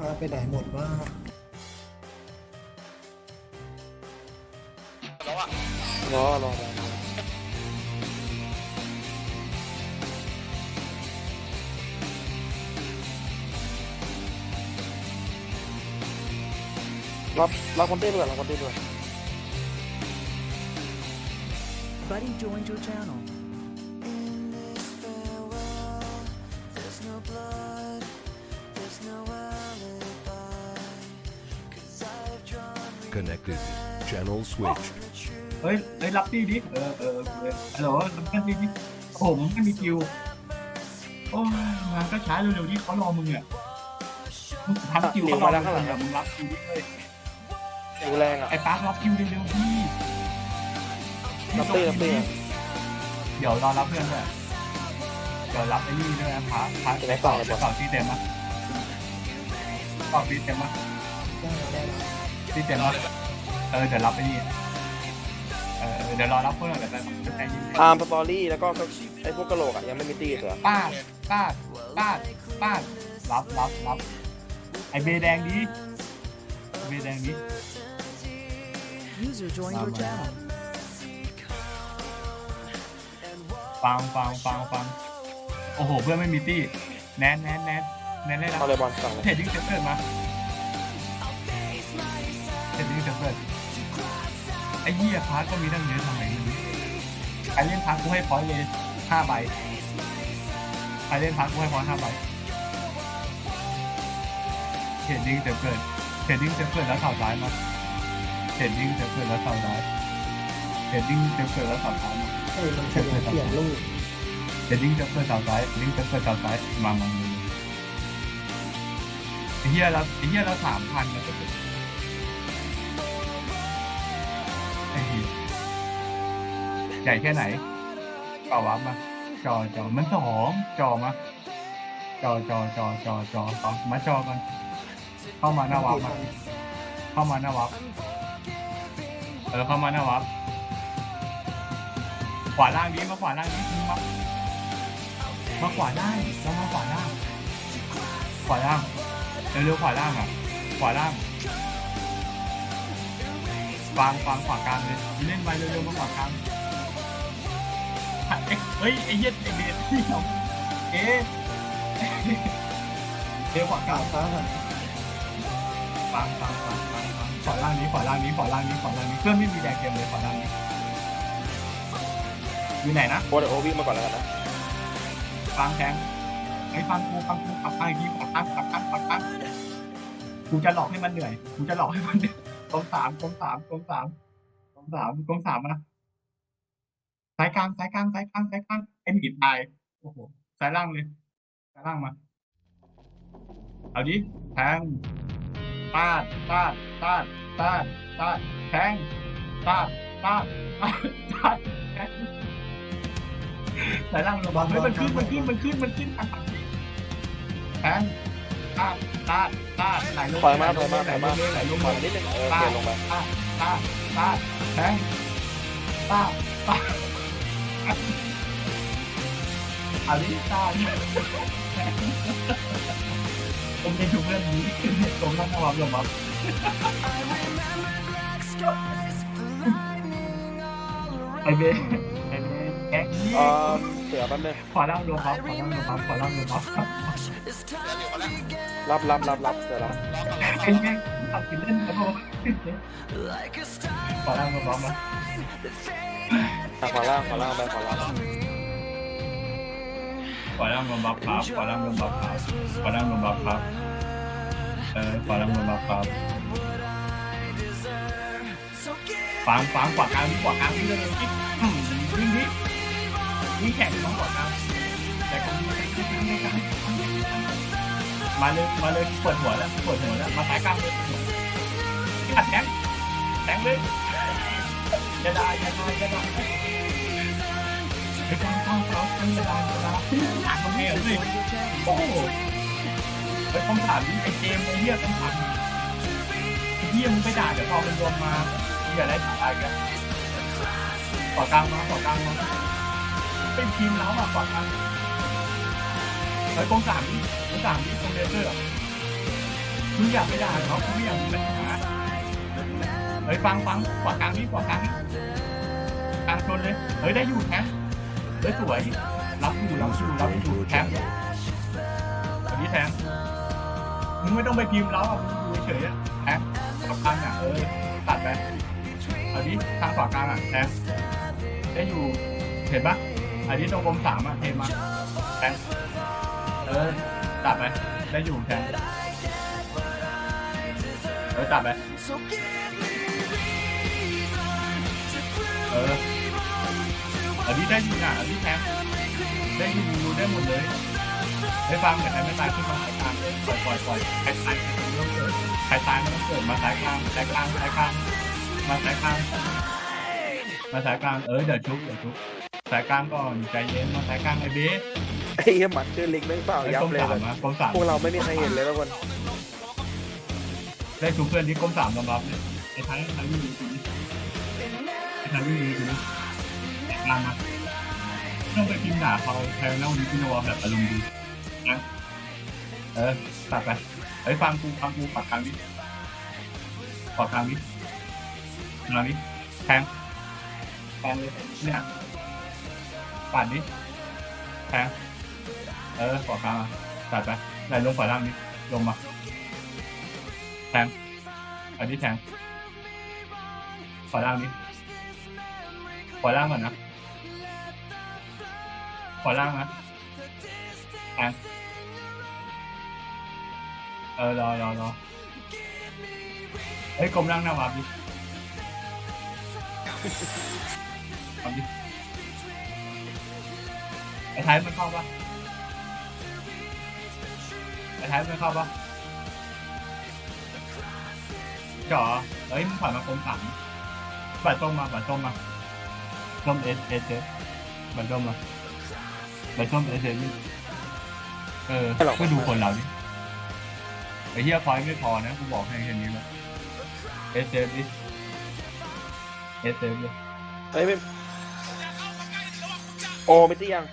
พาไปไหนหมดว่ารอรอรอรับรับคนเต์ไปก่อนรับคนเต์ไปก่อน Buddy joined your channel. Connected. Channel switched. เฮ้ยเฮ้ยรับพี่ดิ เออเออเออฮัลโหลรับพี่ดิผมไม่มีคิว โอ้ยงานก็ช้าเร็วๆดิเขารอมึงอะมึงทำคิวเขารอมึงอะมึงรับคิวดิเฮ้ยดูแรงอะ ไอ้ปาร์ครับคิวเร็วๆพี่รับตี้รับตี้เดี๋ยวรอรับเพื่อนด้วยเดี๋ยวรับไอ้นี่ด้วยนะพาพาจะได้ต่อเลยบอสต่อที่เต็มอะต่อที่เต็มอะได้ได้แล้วที่เต็มอะ เออเดี๋ยวรับไอ้นี่เออเดี๋ยวรอรับเพื่อนเดี๋ยวไปใจเย็นอาร์มสตอรี่แล้วก็ไอ้พวกกระโหลกอะยังไม่มีตีเหรอป้าดป้าดป้าดป้าดรับรับรับไอเบแดงดีเบแดงดี User joined your channel. ฟังฟังฟังฟังโอ้โห เพื่อนไม่มีตี้แนนแนนแนนแนนได้แล้วเอาเลยบอลสั่งเลยเทรดดิ้งเซฟเฟิร์มาเทรดดิ้งเซฟเฟิร์ ไอ้เหี้ยพาร์ทก็มีตั้งเยอะทำไมไม่รู้ใครเล่นพาร์ทกูให้พอยต์เลยห้าใบใครเล่นพาร์ทกูให้พอยต์ห้าใบเทรดดิ้งเซฟเฟิร์เทรดดิ้งเซฟเฟิร์แล้วข่าวร้ายมาเทรดดิ้งเซฟเฟิร์แล้วข่าวร้ายเทรดดิ้งเซฟเฟิร์แล้วข่าวร้ายมาเฮ้ยมันขยันเปลี่ยนลูกเดี๋ยวลิงก์จะเปิดต่อซ้ายลิงก์จะเปิดต่อซ้ายมามามาไอ้เหี้ยเราไอ้เหี้ยเราสามพันนะก็ ใหญ่แค่ไหนต่อวับมาจอจอมันสองจอมาจอจอจอจอจอต่อมาจอกันเข้ามาหน้าวับมาเข้ามาหน้าวับเออเข้ามาหน้าวับขวาล่างนี้มาขวาล่างนี้มามาขวาได้เรามาขวาล่างขวาล่างเร็วๆขวาล่างอะขวาล่าง ฟังฟังขวากลางเลยเล่นไปเร็วๆมาขวากลางเอ๊ะเฮ้ยไอ้เหี้ยไอ้เบสที่เราเอ๊ะเดี๋ยวขวากลางฟ้าหันฟังฟังฟังฟังฟังขวาล่างนี้ขวาล่างนี้ขวาล่างนี้ขวาล่างนี้เพื่อนไม่มีแดงเกมเลยขวาล่างนี้อยู่ไหนนะโบเดโอวิ่งมาก่อนแล้วกันนะฟังแทงไอ้ฟังกูฟังกูขับข้างอีกทีขับข้างขับข้างขับข้างกูจะหลอกให้มันเหนื่อยกูจะหลอกให้มันเหนื่อย กองสามกองสามกองสามกองสามกองสามมาสายกลางสายกลางสายกลางสายกลางไอ้หมีตายโอ้โหสายล่างเลยสายล่างมา เอาดิแทงปาดปาดปาดปาดปาดแทงปาดปาดปาดปาดแทงสายล่างระวังเฮ้ยมันขึ้นมันขึ้นมันขึ้นมันขึ้นทางฝั่งนี้แทง ปาดปาดปาไหลลงปล่อยมาไหปล่อยมาไหปล่อยมาลงไหลลงปไหล่ลอยมานิดนึงเออปาเปลี่ยนลงไปปาดปาดปาดแทงปาดปาอาลิตาเนี่ยผมจะอยู่เรื่องนี้ผมต้องระวังระวังไอเบสไอเบสแอ๊กเออเสือแป๊บนึงขอร่างรวมบัฟขอร่างรวมบัฟขอร่างรวมบัฟ รับรับรับรับเสือรับไอ้แม่งทำกินเล่นแล้วพอขอร่างรวมบัฟมาอะขวาล่างขวาล่างไปขวาล่างขอร่างรวมบัฟครับขอร่างรวมบัฟครับขอร่างรวมบัฟครับเออขอร่างรวมบัฟครับฟังฟังกว่ากลางนี่กว่ากลางนี่เลยคิดวิ่งนี่วิ่งแข่งน้องกว่ากลาง มาเลยมาเลยปวดหัวแล้วปวดหัวแล้วมาสายกลางเลยขัดแทงแทงเลยจะได้จะได้จะได้ไอ้การเข้าเขาทั้งเวลาเวลาหนักมันเนี่ยโอ้โหไอ้คำถามนี้ไอ้เจมไอ้เหี้ยคำถามนี้ไอ้เหี้ยมึงไปด่าเดี๋ยวพอมันรวมมามึงอย่าได้ถ่ายกันขอกลางมาขอกลางมาเป็นทีมแล้วอะขอกลาง ไอ้กองสามนี่กองสามนี่กองเลเซอร์อมึงอยากไปด่าเขากูไม่อยากมีปัญหาเฮ้ยฟังฟังขวากลางนี่ขวากลางนี่กลางชนเลยเฮ้ยได้อยู่แทงเฮ้ยสวยรับอยู่รับอยู่รับอยู่แทง channel. อันนี้แทงมึงไม่ต้องไปพิมพ์แล้วอะมึงอยู่เฉยอะแทงขวากลางอะเออตัดไปอันนี้ทางขวากลางอะแทงได้อยู่เห็นปะอันนี้ตรงกลมสามอะเห็นมาแทง เออตัดไปได้อยู่แทงเออตัดไปเอออันนี้ได้อยู่อะอันนี้แทงได้อยู่ได้หมดเลยได้ฟังแต่ใครไม่ตายขึ้นมาสายกลางปล่อยปล่อยปล่อยใครตายใครไม่ต้องเกิดใครตายไม่ต้องเกิดมาสายกลางสายกลางสายกลางมาสายกลางมาสายกลางเออเดี๋ยวชุบเดี๋ยวชุบ สายกลางก่อนใจเย็นมาสายกลางไอ้เบ๊ไอ้เหี้ยหมัดชื่อลิงไม่งเปล่าไอ้ยับกลมเลยสามแบบนะกลมสามพวกเราไม่มีใครเห็นเลยทุกคนได้ชุบเพื่อนที่กลมสามรองรับเนี่ยไอ้ท้ายไอ้ท้ายไม่มีจริงไอ้ท้ายไม่มีจริงสายกลางมาไม่ต้องไปพิมพ์ด่าเขาแทนแล้ววันนี้พี่นวแบบอารมณ์ดีนะเออตัดไปเฮ้ยฟังกูฟังกูปัดกลางดิปัดกลางดิกลางดิแทงแทงเลยเนี่ย ปัดดิแทงเออปัดกลางมาตัดไปไหลลงฝ่าล่างดิลงมาแทงอันนี้แทงฝ่าล่างดิฝ่าล่างก่อนนะฝ่าล่างนะแทงเออรอรอรอเฮ้ยกลมร่างหน้าวาบดิวาบดิ อ้ท้ายมันเข้าปะไอ้ท้ายมันเข้าปะจ๋อเฮ้ยมึงผ่านมากลมสามบัตรส้มมาบัตรส้มมาส้มเอสเอสเอสบัตรส้มมาบัตรส้มเอสเอสเออก็ดูคนเราดิไอ้เหี้ยพอยไม่พอนะกูบอกให้แค่นี้แล้วเอสเอฟดิเอสเอฟเลยเฮ้ยไม่โอไม่ตี้ยง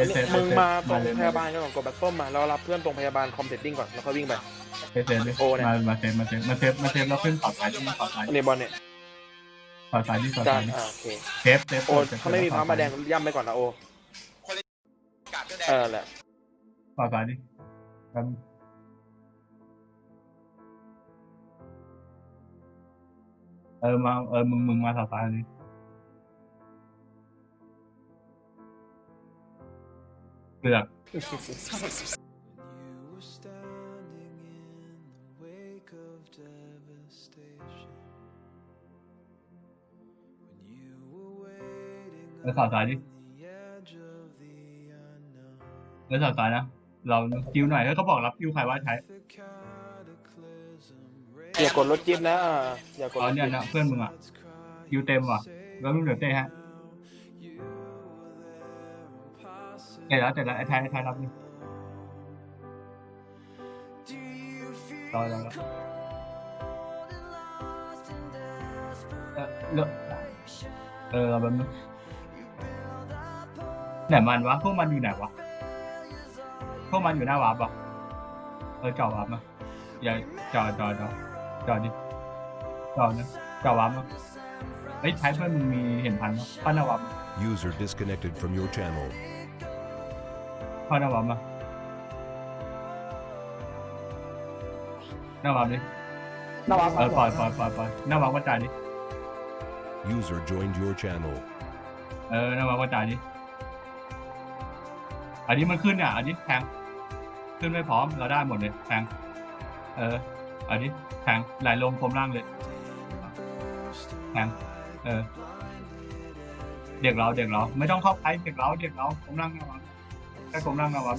เอสเอฟมึงมาตรงเลยพยาบาลก่อนกดแบ็คส้มมาแล้วรับเพื่อนตรงพยาบาลคอมเทตติ้งก่อนแล้วก็วิ่งไปเอสเอฟเลยโอ้เนี่ยมามาเซฟมาเซฟมาเซฟมาเซฟแล้วขึ้นต่อสายที่ต่อสายอันนี้บอลเนี่ยต่อสายที่ต่อจ้าสายอ่าโอเคเซฟเซฟโอถ้าไม่มีพระมาแดงย่ำไปก่อนนะโอเออแหละต่อสายดิครับเออมาเออมึงมึงมาต่อสายนี้ When you were waiting เออต่อสายดิ on the edge of the unknown. เออต่อสายนะ เราคิวหน่อยเฮ้ยเขาบอกรับคิวใครว่าใช้ The cataclysm อย่ากดรถจิ๊บนะอ่าอย่ากดอ๋รอถเนี่ยจิ๊บนะเพื่อนมึงอะคิวเต็มว่ะ แล้วมึงเหลือเต้ฮะ เสร็จแล้วเสร็จแล้วไอ้ไทยไอ้ไทยรับนี่รอรอรอเออเลือกเออแบบนึงไหนมันวะพวกมันอยู่ไหนวะพวกมันอยู่หน้าวาร์ปอะเออจอดวาร์ปมาอย่าจอดจอดจอดจอดดิจอดนะจอดวาร์ปมาเฮ้ไทยเพื่อนมึงมีเห็นพันมั้ยเข้าหน้าวาร์ป User disconnected from your channel. เข้าหน้าวาร์ปมาหน้าวาร์ปดิหน้าวาร์ปเออปล่อยปล่อยปล่อยปล่อยหน้าวาร์ปก็จ่ายดิ User joined your channel. เออนะว่าก็จ่ายดิอันนี้มันขึ้นอะ อันนี้แทงขึ้นไม่พร้อมเราได้หมดเลยแทงเออ อันนี้แทงไหลลงคมล่างเลยแทงเออ เด็กเราเด็กเรา ไม่ต้องเข้าไปเด็กเราเด็กเราคมล่างนะวะ แค่คมล่างนะวะ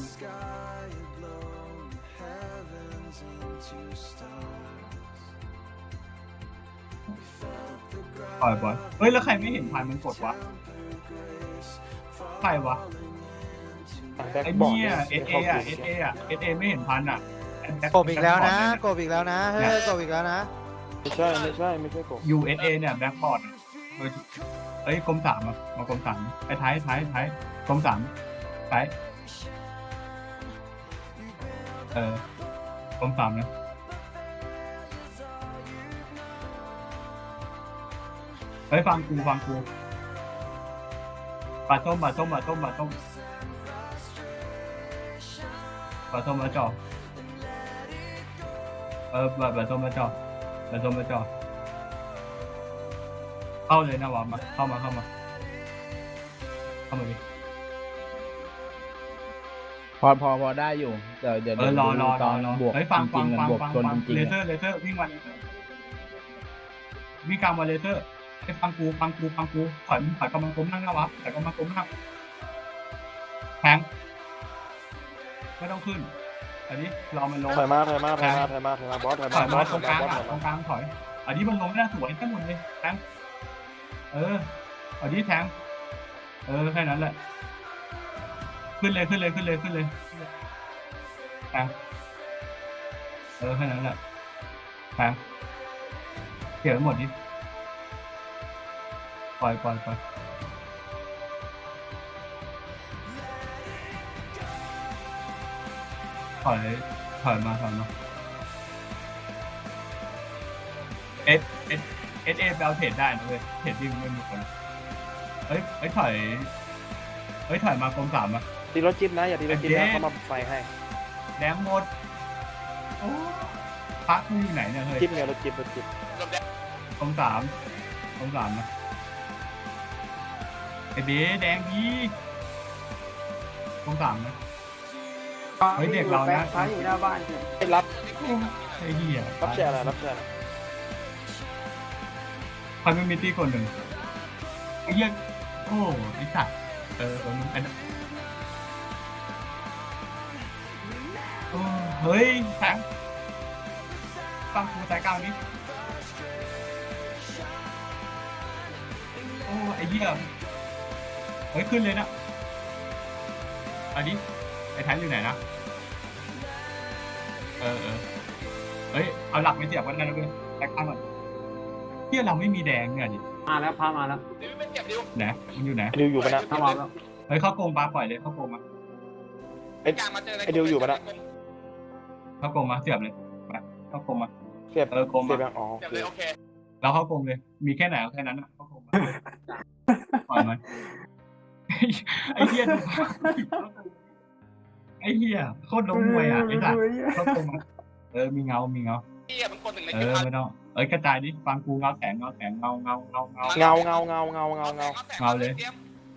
ปล่อยปล่อยเฮ้ย แล้วใครไม่เห็นพันมันกดวะ ใครวะแบ็คไอ้บอร์ดเนี่ยเอเนี่ยเออะเอเออะเอเอไม่เห็นพันอะกบอีกแล้วนะกบอีกแล้วนะ เฮ้ยกบอีกแล้วนะ ไม่ใช่ ไม่ใช่ ไม่ใช่ผม USA เนี่ยแบ็คบอร์ดอะโดยเอ้ยกรมสามอะมากรมสามไอ้ท้ายท้ายท้ายกรมสามท้าย เออกองสามนะเฮ้ยฟังกูฟังกูปลาต้มปลาต้มปลาต้มปลาต้มปลาต้มมาจ่อเออปลาปลาต้มมาจ่อปลาต้มมาจ่อเข้าเลยนะวะมาเข้ามาเข้ามาเข้ามาดิ พอพอพอได้อยู่เดี๋ยวเดี๋ยวเออรอรอดูตรออนรอบวกเฮ้ยฟังจฟัริงงๆฟัอะงบวกฟังจนฟังจริงเลๆเซออะร์เลเซอร์วิ่งมาเลเซอร์วิ่งกลางมาเลเซอร์ไอ้ฟังกูฟังกูฟังกูถอยถอยกำลังก้มนั่งนะวะถอยกำลังก้มนั่งแทงไม่ต้องขึ้น อันนี้รอมันลง ถอยมาถอยมาถอยมาถอยมาถอยมาบอสถอยถมาอยบอมาสตถรอยงกมาลางบอสถอยมาอะตรงกลางถอย อันนี้มันลงไม่ได้สวยแค่หมดเลยแทงเออ อันนี้แทงเออแค่นั้นแหละ ขึ้นเลยขึ้นเลยขึ้นเลยขึ้นเลยแทงเออแค่นั้นแหละแทงเกี่ยวหมดดิปล่อยปล่อยปล่อยถอยถอยมาถอยมาเอสเอสเอสเอแปลเทรดได้นะเว้ยเทรดดิ้งไม่มีคนเฮ้ยเฮ้ยถอยเฮ้ยถอยมากรมสามอะ ตีรถจิ๊บนะอย่าตีรถจิ๊บนะเข้ามาไฟให้แดงหมดโอ้พักมึงอยู่ไหนเนี่ยเฮ้ยจิ๊บเนี่ยรถจิ๊บรถจิ๊บกรมสามกรมสามนะไอเบ๊แดงดีกรมสามนะเฮ้ยเด็กเรานะไม่รับไอ้เหี้ยรับแชร์อะไรรับแชร์อะไรพันไม่มีตีคนหนึ่งไอ้เหี้ยโอ้ไอ้สัตว์เออเออมึงไอ้นั่ เฮ้ยแทงฟังกูสายกลางนี้โอ้ไอ้เหี้ยเฮ้ยขึ้นเลยนะอันนี้ไอ้แทงอยู่ไหนนะเออเออเฮ้ยเอาหลักไม่เสียบกันนะเว้ยสายกลางก่อนเหี้ยเราไม่มีแดงเนี่ยดิมาแล้วพามาแล้วไหนมันอยู่ไหนไอ้ดิวอยู่ปะนะถ้ามาแล้วเฮ้ยเข้าโกงปลาปล่อยเลยเข้าโกงมาไอ้ไอ้ดิวอยู่ปะนะ เข้าโกงมาเสียบเลยไปเข้าโกงมา เสียบเออโกงเสียมาบยังอ๋อโอเคแล้วเข้าโกงเลย มีแค่ไหนเอาแค่นั้นนะเข้าโกงมาปล่อยมันไอ้เหี้ยดูไอ้เหี้ยโคตรล้มมวยอะไอ้สัตว์เข้าโกงมาเออมีเงา มีเงาเออไม่ต้องเอ้ยกระจายดิฟังกูเงาแสงเงาแสงเงาเงาเงาเงา เงาเงาเงาเงาเงาเงาเงาเลย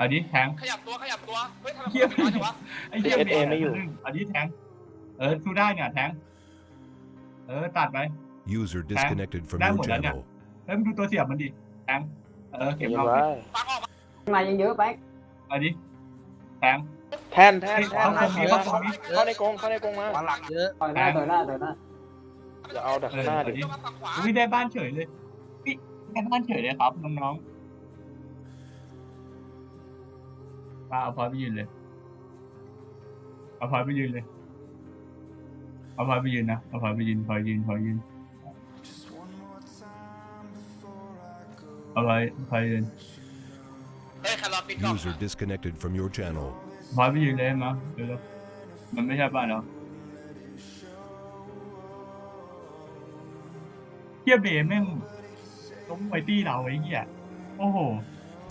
อันนี้แทง ขยับตัวขยับตัว เฮ้ยทำไมเหี้ยคนน้อยจังวะ ไอ้เหี้ยอันนี้แทง เออสู้ได้เนี่ยแทง เออตัดไป User disconnected from Đang your một lần ạ. channel. เฮ้ยมึงดูตัวเสียบมันดิแทง เออเก็บเก็บเงาไว้ฟังออกมามายังเยอะไปอันนี้แทง แทนแทนแทนเข้าเข้าเข้า เข้าเข้าในกรงเข้าในกรงมาเยอะต่อยหน้าต่อยหน้าต่อยหน้าอย่าเอาดักข้างหน้าดิมาฝั่งขวาอุ้ยได้บ้านเฉยเลยพี่ได้บ้านเฉยเลยครับน้องๆป้าเอาพอยไปยืนเลยเอาพอยไปยืนเลย เอาพอยไปยืนนะเอาพอยไปยืนพอยยืนพอยยืน Just one more time before I go. เอาพอยพอยยืนเฮ้ยใครรอปิดก่อน User disconnected from your channel. พอยไปยืนเลยมาเร็วๆมันไม่ใช่บ้านเราเฮียเบย์แม่งล้มไปตี้เราไอ้เหี้ยโอ้โห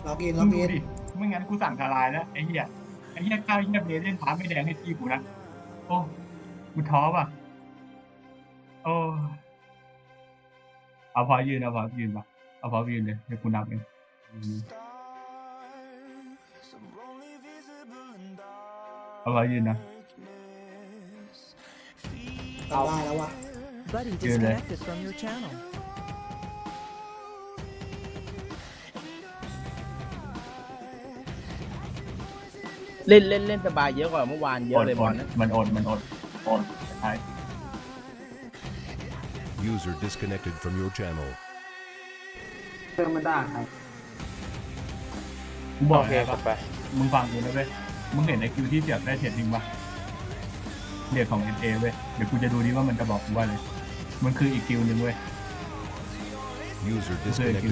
ล็อกอินมึล็องกดูอินดิไม่งั้นกูสั่งทลายแล้วไอ้เหี้ยไอ้เหี้ยข้าวเหี้ยเบย์เล่นท้าไม่แดงให้ทีกูนะ โอ้ กูท้อป่ะ โอ้เอาพอยืนเอาพอยืนป่ะเอาพอยืนเลยเดี๋ยวกูนับเองอืม Stars are only visible in เอาพอยืนนะ darkness. เอาได้แล้ววะ Buddy Good, eh? disconnected from your channel. เล่นเล่นเล่นสบายเยอะกว่าเมื่อวานเยอะเลยบอลนะมันอดมันอด อดใช่ User disconnected from your channel. เติมมันได้ครับกูบอกโอเคเลยกป่ะดไปมึงฟังกูนะเว้ย มึงเห็นไอ้คิวที่เสียบได้เทรดดิ้งป่ะเรียกของเอเอเว้ย เดี๋ยวกูจะดูดิว่ามันจะบอกกูว่าเลย มันคืออีกคิวหนึ่งเว้ย User Is there a disconnected